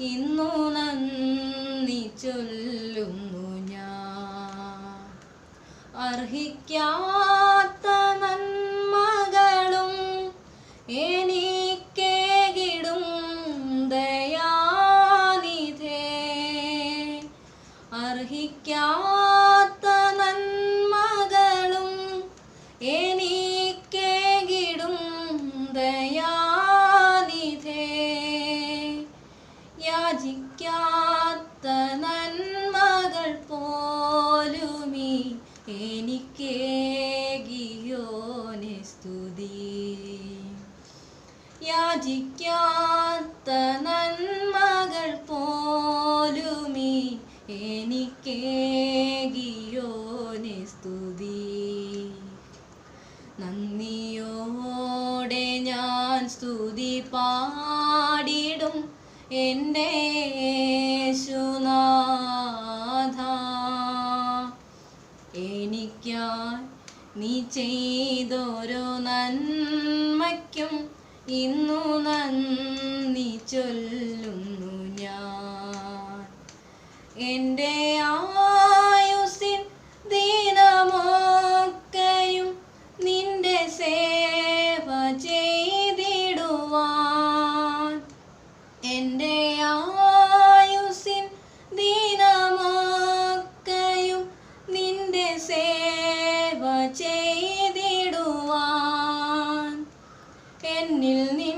ഇന്നു നന്ദി ചൊല്ലുന്നു ഞാൻ. അർഹിക്കാത്ത നന്മകളും എനിക്കേകിടും ദയാനിധേ. അർഹിക്കാത്ത യാചിക്കാത്ത നന്മകൾ പോലുമീ എനിക്കേകിയോനെ സ്തുതി. യാചിക്കാത്ത നന്മകൾ പോലുമീ എനിക്കേകിയോനെ സ്തുതി. നന്ദിയോടെ ഞാൻ സ്തുതി പാടിടും. എന്റെ യേശുനാഥ എനിക്കായി നീ ചെയ്തൊരു നന്മയ്ക്കും ഇന്നു നന്ദി ചൊല്ലുന്നു নীল নীল